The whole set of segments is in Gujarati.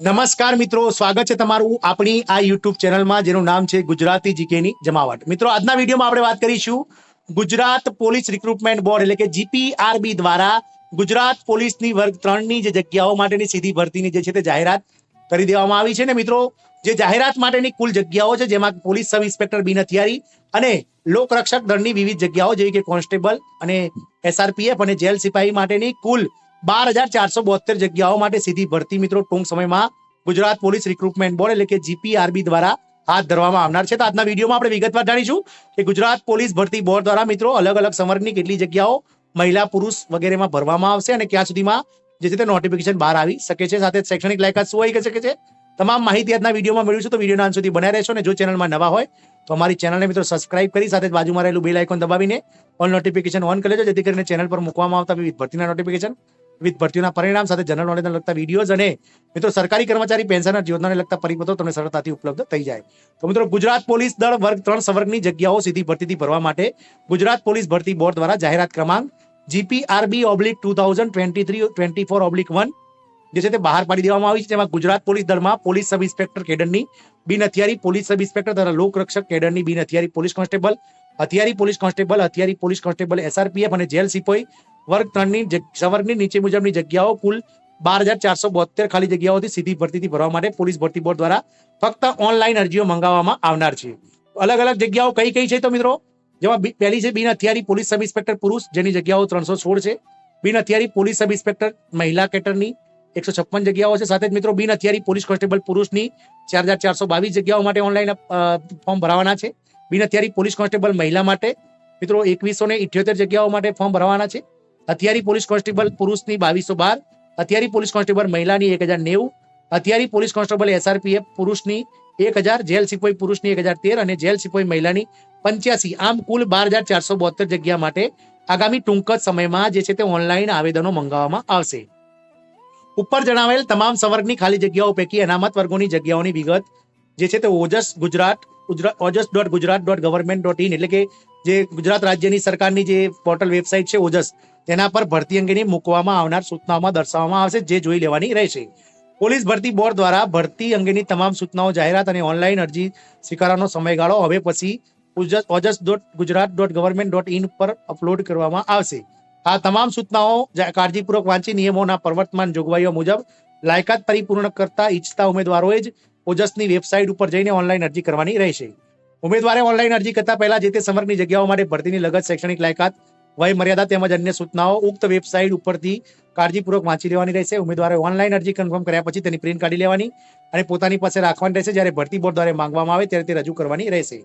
નમસ્કાર મિત્રો, સ્વાગત છે તમારું આપણી આ યુટ્યુબ ચેનલમાં, જેનું નામ છે ગુજરાતી જીકેની જમાવટ. મિત્રો, આજના વિડીયોમાં આપણે વાત કરીશું ગુજરાત પોલીસ રિક્રુટમેન્ટ બોર્ડ, એટલે કે જીપીઆરબી દ્વારા ગુજરાત પોલીસની વર્ગ ત્રણની જે જગ્યાઓ માટેની સીધી ભરતીની જે છે તે જાહેરાત કરી દેવામાં આવી છે. ને મિત્રો, જે જાહેરાત માટેની કુલ જગ્યાઓ છે, જેમાં પોલીસ સબ ઇન્સ્પેક્ટર બિન હથિયારી અને લોકરક્ષક દળની વિવિધ જગ્યાઓ, જેવી કે કોન્સ્ટેબલ અને એસઆરપીએફ અને જેલ સિપાહી માટેની કુલ બાર હજાર ચારસો બોતેર જગ્યાઓ માટે સીધી ભરતી મિત્રો. ટૂંક સમયમાં ગુજરાત પોલીસ રિક્રુટમેન્ટ બોર્ડ એટલે કે જીપીઆરબી દ્વારા હાથ ધરવામાં આવનાર છે. તો આજના વિડીયોમાં આપણે વિગતવાર જાણીશું કે ગુજરાત પોલીસ ભરતી બોર્ડ દ્વારા મિત્રો અલગ અલગ સંવર્ગની કેટલી જગ્યાઓ મહિલા પુરુષ વગેરેમાં ભરવામાં આવશે અને ક્યાં સુધીમાં જે છે તે નોટિફિકેશન બહાર આવી શકે છે. સાથે શૈક્ષણિક લાયકાત શું હોઈ શકે છે તમામ માહિતી આજના વિડીયોમાં મેળવીશું તો વિડીયોના અંત સુધી બન્યા રહેશો અને જો ચેનલમાં નવા હોય તો અમારી ચેનલને મિત્રો સબસ્ક્રાઇબ કરી સાથે બાજુમાં રહેલું બેલ આઇકોન દબાવીને ઓલ નોટિફિકેશન ઓન કરી લેજો. જેથી કરીને ચેનલ પર મૂકવામાં આવતા વિવિધ ભરતીના નોટિફિકેશન વિવિધ ભરતીઓના પરિણામ સાથે જનરલ નોલેજને લગતા વિડીયોઝ અને મિત્રો સરકારી કર્મચારી પેન્શનર યોજનાને લગતા પરિપત્રો તમને સરળતાથી ઉપલબ્ધ થઈ જાય. તો મિત્રો ગુજરાત પોલીસ દળ વર્ગ ત્રણ સવર્ગની જગ્યાઓ સીધી ભરતીથી ભરવા માટે ગુજરાત પોલીસ ભરતી બોર્ડ દ્વારા જાહેરાત ક્રમાંક GPRB oblique two thousand twenty three twenty four oblique one જે છે તે બહાર પાડી દેવામાં આવી છે. જેમાં ગુજરાત પોલીસ દળમાં પોલીસ સબ ઇન્સ્પેક્ટર કેડરની બિન હથિયારી પોલીસ સબ ઇન્સ્પેક્ટર તથા લોકરક્ષક કેડરની બિન હથિયારી પોલીસ કોન્સ્ટેબલ, હથિયારી પોલીસ કોન્સ્ટેબલ, હથિયારી પોલીસ કોન્સ્ટેબલ એસઆરપીએફ અને જેલ સિપાઈ વર્ગ ત્રણની સંવર્ગની નીચે મુજબની જગ્યાઓ કુલ બાર હજાર ચારસો બોતેર ખાલી જગ્યાઓથી સીધી ભરતીથી ભરવા માટે પોલીસ ભરતી બોર્ડ દ્વારા ફક્ત ઓનલાઈન અરજીઓ મંગાવવામાં આવનાર છે. અલગ અલગ જગ્યાઓ કઈ કઈ છે તો મિત્રો? જેમાં પહેલી છે બિન હથિયારી પોલીસ સબ ઇન્સ્પેક્ટર પુરુષ, જેની જગ્યાઓ ત્રણસો સોળ છે. બિન હથિયારી પોલીસ સબ ઇન્સ્પેક્ટર મહિલા કેટરની એકસો છપ્પન જગ્યાઓ છે. સાથે જ મિત્રો બિન હથિયારી પોલીસ કોન્સ્ટેબલ પુરુષની ચાર હજાર ચારસો બાવીસ જગ્યાઓ માટે ઓનલાઈન ફોર્મ ભરાવાના છે. બિન હથિયારી પોલીસ કોન્સ્ટેબલ મહિલા માટે મિત્રો એકવીસો ને ઇઠ્યોતેર જગ્યાઓ માટે ફોર્મ ભરવાના છે. હથિયારી પોલીસ કોન્સ્ટેબલ પુરુષની બાવીસો બાર હથિયારી પોલીસ કોન્સ્ટેબલ મહિલાની એક હજાર નેવું હથિયારી પોલીસ કોન્સ્ટેબલ એસઆરપીએફ પુરુષની એક હજાર, જેલ સિપાઈ પુરુષની એક હજાર તેર અને જેલ સિપાઈ મહિલાની પંચ્યાસી. આમ કુલ બાર હજાર ચારસો બોતેર જગ્યા માટે આગામી ટૂંક જ સમયમાં જે છે તે ઓનલાઈન આવેદનો મંગાવવામાં આવશે. ઉપર જણાવેલ તમામ સંવર્ગની ખાલી જગ્યાઓ પૈકી અનામત વર્ગોની જગ્યાઓની વિગત જે છે તે Ojas Gujarat Ojas dot Gujarat dot government dot in એટલે કે જે ગુજરાત રાજ્યની સરકારની જે પોર્ટલ વેબસાઇટ છે ઓજસ તેના પર ભરતી અંગેની મૂકવામાં આવનાર સૂચનાઓમાં દર્શાવવામાં આવશે, જે જોઈ લેવાની રહેશે. પોલીસ ભરતી બોર્ડ દ્વારા ભરતી અંગેની તમામ સૂચનાઓ જાહેરાત અને ઓનલાઈન અરજી સ્વીકારવાનો સમયગાળો હવે પછી Ojas dot Gujarat dot government dot in પર અપલોડ કરવામાં આવશે. આ તમામ સૂચનાઓ કાળજીપૂર્વક વાંચી, નિયમોના પ્રવર્તમાન જોગવાઈઓ મુજબ લાયકાત પરિપૂર્ણ કરતા ઈચ્છતા ઉમેદવારોએ જ ઓજસની વેબસાઇટ ઉપર જઈને ઓનલાઈન અરજી કરવાની રહેશે. ઉમેદવારે ઓનલાઈન અરજી કરતા પહેલા જે તે સમર્ગની જગ્યાઓ માટે ભરતીની લગત શૈક્ષણિક લાયકાત વય મર્યાદા તેમજ અન્ય સૂચનાઓ ઉક્ત વેબસાઇટ ઉપરથી કાળજીપૂર્વક વાંચી લેવાની રહેશે. ઉમેદવારે ઓનલાઈન અરજી કન્ફર્મ કર્યા પછી તેની પ્રિન્ટ કાઢી લેવાની અને પોતાની પાસે રાખવાની રહેશે. જ્યારે ભરતી બોર્ડ દ્વારા માંગવામાં આવે ત્યારે તે રજૂ કરવાની રહેશે.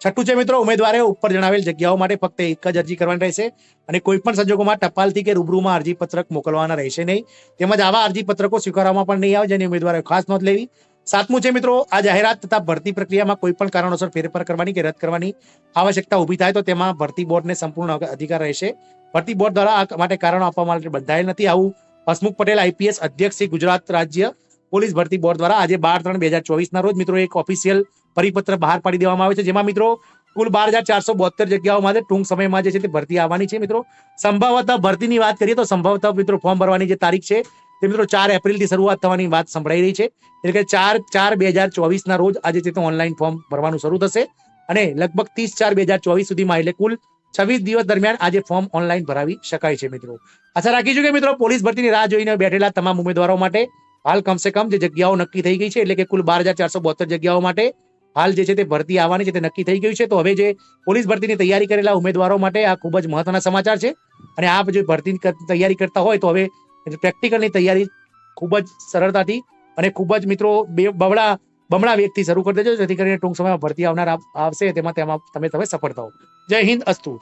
છઠ્ઠું છે મિત્રો, ઉમેદવારે ઉપર જણાવેલ જગ્યાઓ માટે ફક્ત એક જ અરજી કરવાની રહેશે અને કોઈ પણ સંજોગોમાં ટપાલથી કે રૂબરૂમાં અરજી પત્રક મોકલવાના રહેશે નહીં. તેમજ આવા અરજી પત્રકો સ્વીકારવામાં પણ નહીં આવે, જેની ઉમેદવારે ખાસ નોંધ લેવી. સાતમું છે મિત્રો, આ જાહેરાત તથા ભરતી પ્રક્રિયામાં કોઈ પણ કારણોસર ફેરફાર કરવાની કે રદ કરવાની આવશ્યકતા ઊભી થાય તો તેમાં ભરતી બોર્ડને સંપૂર્ણ અધિકાર રહેશે. ભરતી બોર્ડ દ્વારા આ માટે કારણો આપવા માટે બંધાયેલ નથી. આવું હસમુખ પટેલ, આઈપીએસ અધ્યક્ષ શ્રી ગુજરાત રાજ્ય પોલીસ ભરતી બોર્ડ દ્વારા આજે બાર ત્રણ બે હજાર ચોવીસના રોજ મિત્રો એક ઓફિશિયલ પરિપત્ર બહાર પાડી દેવામાં આવે છે. જેમાં મિત્રો, કુલ બાર હજાર ચારસો બોતેર જગ્યાઓ માટે ટૂંક સમયમાં જે છે તે ભરતી આવવાની છે. મિત્રો, સંભવતઃ ભરતીની વાત કરીએ તો સંભવતઃ મિત્રો ફોર્મ ભરવાની જે તારીખ છે તે મિત્રો ચાર એપ્રિલથી શરૂઆત થવાની વાત સંભળાઈ રહી છે. એટલે કે ચાર ચાર બે હજાર ચોવીસના રોજ આજે તે ઓનલાઈન ફોર્મ ભરવાનું શરૂ થશે. અને લગભગ ત્રીસ ચાર બે હજાર ચોવીસ સુધીમાં એટલે કુલ છવ્વીસ દિવસ દરમિયાન આજે ફોર્મ ઓનલાઈન ભરાવી શકાય છે મિત્રો. આશા રાખીશું કે મિત્રો પોલીસ ભરતીની રાહ જોઈને બેઠેલા તમામ ઉમેદવારો માટે હાલ કમસે કમ જે જગ્યાઓ નક્કી થઈ ગઈ છે, એટલે કે કુલ બાર હજાર ચારસો બોતેર જગ્યાઓ માટે હાલ જે છે તે ભરતી આવવાની છે તે નક્કી થઈ ગયું છે. તો હવે જે પોલીસ ભરતીની તૈયારી કરેલા ઉમેદવારો માટે આ ખૂબ જ મહત્વના સમાચાર છે. અને આપ જે ભરતી તૈયારી કરતા હોય તો હવે પ્રેક્ટિકલની તૈયારી ખૂબ જ સરળતાથી અને ખૂબ જ મિત્રો બે બમણા બમણા વેગથી શરૂ કરી દેજો, જેથી કરીને ટૂંક સમયમાં ભરતી આવનાર આવશે, તેમાં તેમાં તમે તમે સફળ થાઓ જય હિન્દ, અસ્તુ.